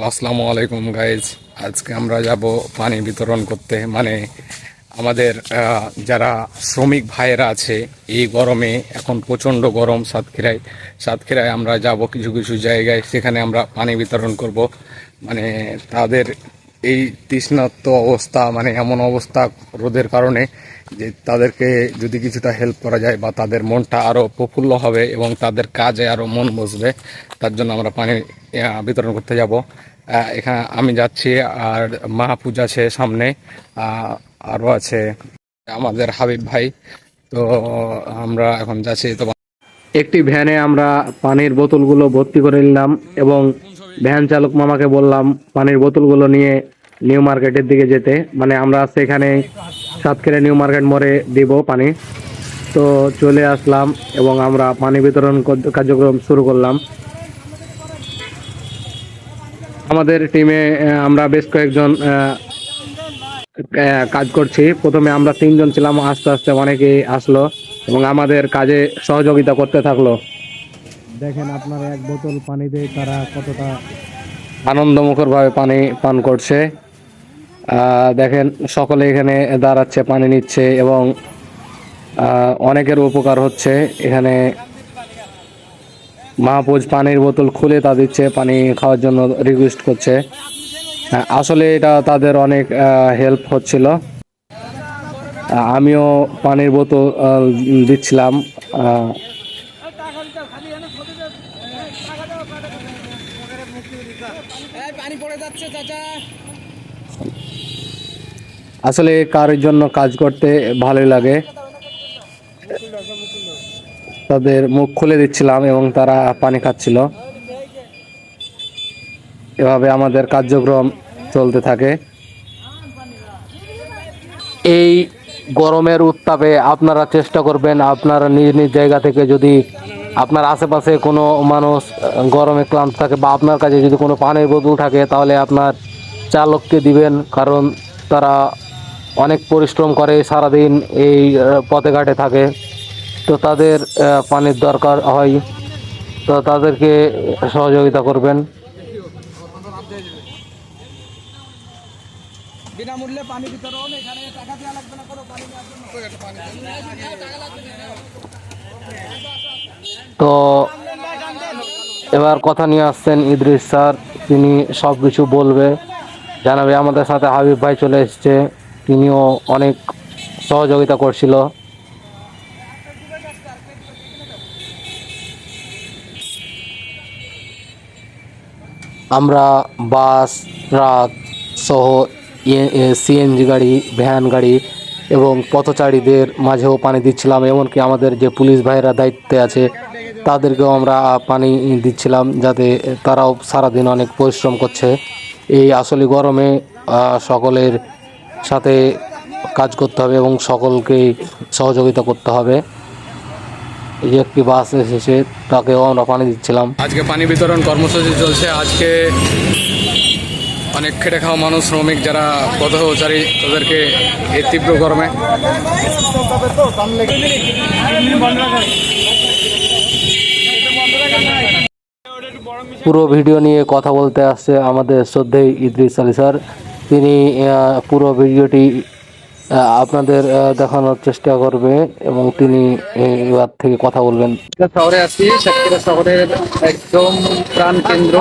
আসসালামু আলাইকুম গাইজ আজকে আমরা যাব পানি বিতরণ করতে। মানে আমাদের যারা শ্রমিক ভাইয়েরা আছে, এই গরমে, এখন প্রচণ্ড গরম সাতক্ষীরায়। সাতক্ষীরায় আমরা যাব কিছু কিছু জায়গায়, সেখানে আমরা পানি বিতরণ করব। মানে তাদের এই তৃষ্ণাত্ম অবস্থা মানে এমন অবস্থা রোদের কারণে যে তাদেরকে যদি কিছুটা হেল্প করা যায় বা তাদের মনটা আরও প্রফুল্ল হবে এবং তাদের কাজে আরও মন বসবে, তার জন্য আমরা পানি বিতরণ করতে যাব। এখানে আমি যাচ্ছি আর মাহপুজ আছে সামনে আরও আছে আমাদের হাবিব ভাই। তো আমরা এখন যাচ্ছি, তো একটি ভ্যানে আমরা পানির বোতলগুলো ভর্তি করে নিলাম এবং ভ্যান চালক মামাকে বললাম, পানির বোতলগুলো নিয়ে নিউ মার্কেটের দিকে যেতে। মানে আমরা সেখানে সাতক্ষীরা নিউ মার্কেট মোড়ে দিব পানি। তো চলে আসলাম এবং আমরা পানি বিতরণ কার্যক্রম শুরু করলাম। আমাদের টিমে আমরা বেশ কয়েকজন কাজ করছি। প্রথমে আমরা তিনজন ছিলাম, আস্তে আস্তে অনেকেই আসলো এবং আমাদের কাজে সহযোগিতা করতে থাকল। দেখেন আপনারা এক বোতল পানিতে তারা কতটা আনন্দমুখর ভাবে পানি পান করছে। দেখেন সকলে এখানে দাঁড়াচ্ছে, পানি নিচ্ছে এবং অনেকের উপকার হচ্ছে। এখানে মাহফুজ পানির বোতল খুলে তা দিচ্ছে, পানি খাওয়ার জন্য রিকোয়েস্ট করছে। আসলে এটা তাদের অনেক হেল্প হচ্ছিল। আমিও পানির বোতল দিচ্ছিলাম। আসলে কারোর জন্য কাজ করতে ভালোই লাগে। তাদের মুখ খুলে দিচ্ছিলাম এবং তারা পানি খাচ্ছিল। এভাবে আমাদের কার্যক্রম চলতে থাকে। এই গরমের উত্তাপে আপনারা চেষ্টা করবেন আপনারা নিজ নিজ জায়গা থেকে যদি আপনার আশেপাশে কোনো মানুষ গরমে ক্লান্ত থাকে বা আপনার কাছে যদি কোনো পানির বোতল থাকে, তাহলে আপনার চালককে দিবেন, কারণ তারা অনেক পরিশ্রম করে, সারাদিন এই পথে ঘাটে থাকে। তো তাদের পানির দরকার হয়। তো তাদেরকে সহযোগিতা করবেন। বিনামূল্যে পানি বিতরণ, এখানে টাকা দেওয়া লাগবে না কোনো, পানি নেওয়ার জন্য। তো এবার কথা নিয়ে আসছেন ইদ্রিস স্যার, তিনি সব কিছু বলবে। জানাবে, আমাদের সাথে হাবিব ভাই চলে এসছে, তিনিও অনেক সহযোগিতা করছিল। আমরা বাস ট্রাক সহ সিএনজি গাড়ি, ভ্যান গাড়ি এবং পথচারীদের মাঝেও পানি দিচ্ছিলাম, এমনকি আমাদের যে পুলিশ ভাইরা দায়িত্বে আছে তাদেরকেও আমরা পানি দিচ্ছিলাম যাতে তারাও সারাদিন অনেক পরিশ্রম করছে। এই আসলে গরমে সকলের সাথে কাজ করতে হবে এবং সকলকেই সহযোগিতা করতে হবে। এই একটি বাস এসেছে, তাকেও আমরা পানি দিচ্ছিলাম। আজকে পানি বিতরণ কর্মসূচি চলছে। আজকে অনেক খেটে খাওয়া মানুষ, শ্রমিক যারা পথচারী, তাদেরকে এই তীব্র গরমে। পুরো ভিডিও নিয়ে কথা বলতে আসছে আমাদের শ্রদ্ধেয় ইদ্রিস আলী স্যার। তিনি পুরো ভিডিওটি আপনাদের দেখানোর চেষ্টা করবে এবং তিনি এবার থেকে কথা বলবেন। শহরে আছি সাতক্ষীরা শহরের একদম প্রাণ কেন্দ্র।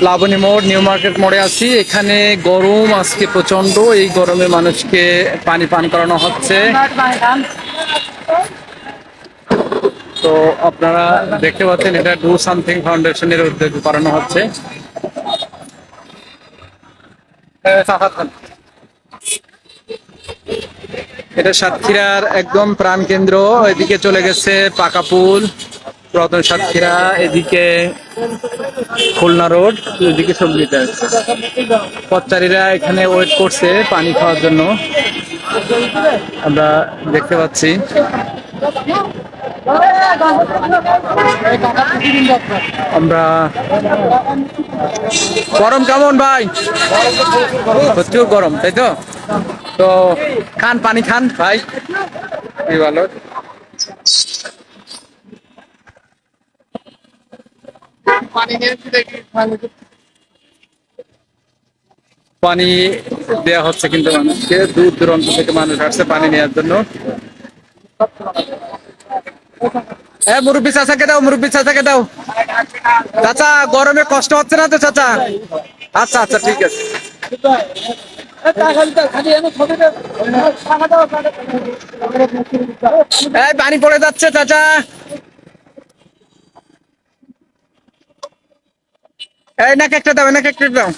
প্লাবনী মোড়, নিউ মার্কেট মোড়ে আছি। এখানে গরম আজকে প্রচণ্ড এই গরমে মানুষকে পানি পান করানো হচ্ছে। তো আপনারা দেখতে পাচ্ছেন এটা ডু সামথিং ফাউন্ডেশনের উদ্যোগে করানো হচ্ছে। এটা সাতক্ষীরার একদম প্রাণ কেন্দ্র, এদিকে চলে গেছে পাকাপুল রতন সাতক্ষীরা, এদিকে খুলনা রোড, এদিকে সবজিটা পথচারীরা এখানে ওয়েট করছে পানি খাওয়ার জন্য। আমরা দেখতে পাচ্ছি। আমরা গরম কেমন ভাই? প্রচুর গরম তাই তো? তো খান পানি খান ভাই। ভালো। পানি দেয়া হচ্ছে কিন্তু মানুষকে। দূর দূরান্ত থেকে মানুষ আসছে পানি নেওয়ার জন্য। হ্যাঁ মুরব্বী চাচাকে দাও, মুরব্বী চাচাকে দাও। চাচা, গরমে কষ্ট হচ্ছে না তো, চাচা? আচ্ছা আচ্ছা ঠিক আছে। এই, পানি পড়ে যাচ্ছে, চাচা। এই, নাক একটা দাও, নাক একটা দাও।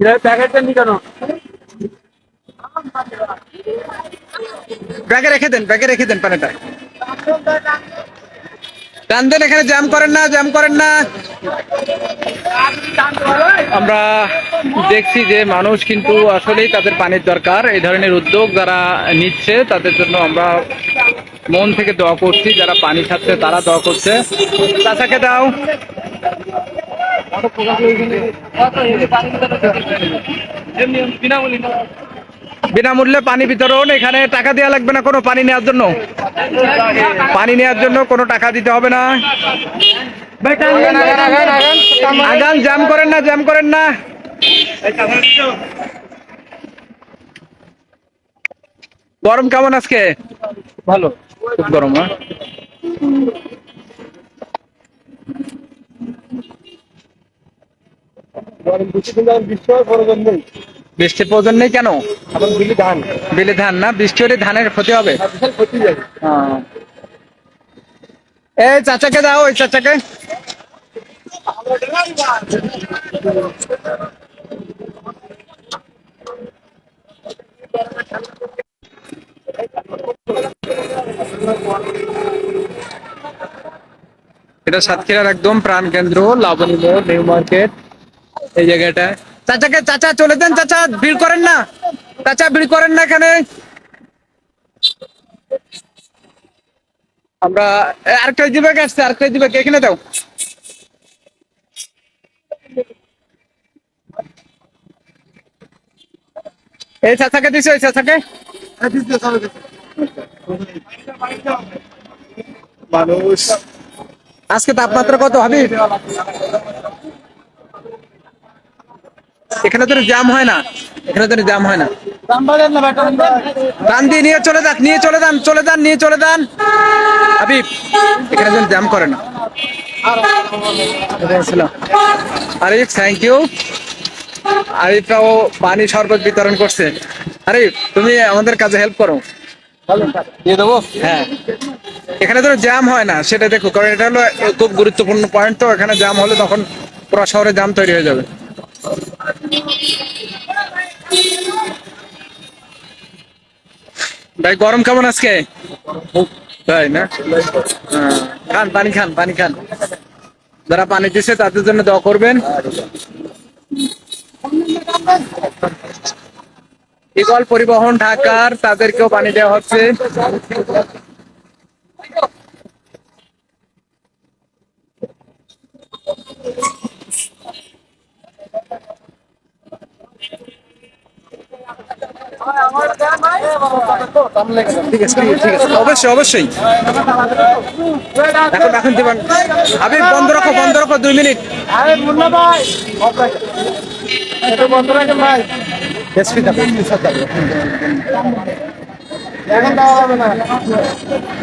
কেন? ব্যাগে রেখে দেন ব্যাগে রেখে দেন পানিটা। টান দেন এখানে জ্যাম করেন না জ্যাম করেন না। আমরা দেখছি যে মানুষ কিন্তু আসলেই তাদের পানির দরকার এই ধরনের উদ্যোগ যারা নিচ্ছে তাদের জন্য আমরা মন থেকে দোয়া করছি যারা পানি খাচ্ছে তারা দোয়া করছে। চাচাকে দাও। বিনামূল্যে পানি বিতরণ, এখানে টাকা দেওয়া লাগবে না কোনো পানি নেওয়ার জন্য। পানি নেওয়ার জন্য কোনো টাকা দিতে হবে না। আগান, জ্যাম করেন না, জ্যাম করেন না। গরম কেমন আজকে? ভালো, খুব গরম হ্যাঁ। বৃষ্টির প্রয়োজন নেই কেন? বিলে ধান। না, বৃষ্টি হলে ধানের ক্ষতি হবে। এই চাচাকে দাও, ওই চাচাকে। এটা সাতক্ষীরার একদম প্রাণ কেন্দ্র লাবণী মোড় নিউ মার্কেট। এই জায়গাটা। চাচাকে চাচা চলে দেন চাচা ভিড় করেন না। চাচা ভিড় করেন না এখানে। আমরা এ, আরেকটা দিবে আসছে আরেকটা দিবে এখানে দাও এই চাচাকে দিছো এই চাচাকে? মানুষ। আজকে তাপমাত্রা কত হবে এখানে তো জ্যাম হয় না। এখানে তো জ্যাম হয় না। টান দিয়ে নিয়ে চলে যান নিয়ে চলে যান চলে যান নিয়ে চলে যান। হাবিব এখানে যেন জ্যাম করে না। আরিফ থ্যাংক ইউ আরিফরাও পানি শরবত বিতরণ করছে। আরিফ তুমি আমাদের কাজে হেল্প করো। দিয়ে দেবো? হ্যাঁ। এখানে তো জ্যাম হয় না সেটা দেখো কারণ এটা হলো খুব গুরুত্বপূর্ণ পয়েন্ট তো এখানে জ্যাম হলে তখন পুরো শহরে জ্যাম তৈরি হয়ে যাবে। ভাই গরম কেমন আজকে? তাই না? হ্যাঁ, খান পানি খান পানি খান। যারা পানি দিচ্ছে তাদের জন্য দোয়া করবেন। ইগল পরিবহন ঢাকার তাদেরকেও পানি দেওয়া হচ্ছে। অবশ্যই অবশ্যই। এখন এখন দিবেন। বন্ধ রাখো বন্ধ রাখো দুই মিনিট।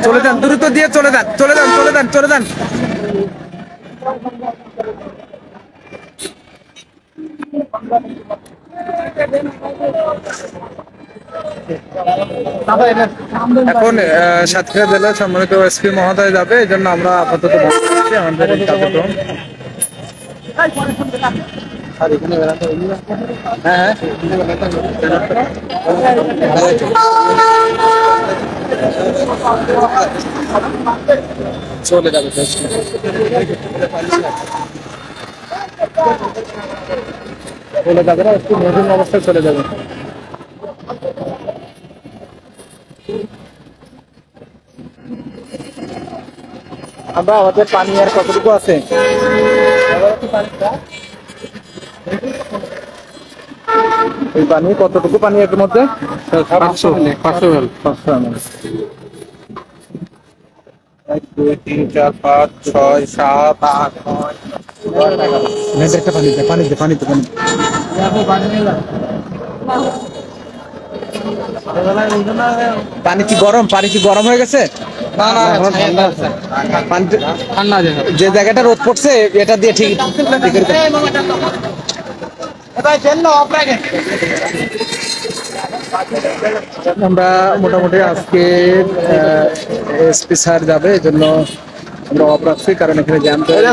চলে যান, দ্রুত দিয়ে চলে যান চলে যান চলে যান চলে যান। এখন সাতক্ষীরা জেলার সম্মানিত এসপি মহোদয় যাবে, এই জন্য আমরা আপাতত আমাদের কার্যক্রম। বেড়াতে হ্যাঁ। চলে যাবে চলে যাবে না একটু নতুন অবস্থায় চলে যাবে। আমরা আমাদের পানি আর কতটুকু আছে? এই পানি কতটুকু পানি এর মধ্যে? দুই তিন চার পাঁচ ছয় সাত আট একটা পানি কি গরম? পানি কি গরম হয়ে গেছে? যে জায়গাটা রোদ পড়ছে এটা দিয়ে ঠিক আমরা মোটামুটি আজকে এসপি স্যার যাবে এজন্য আমরা অফ রাখছি কারণ এখানে জ্যাম চলে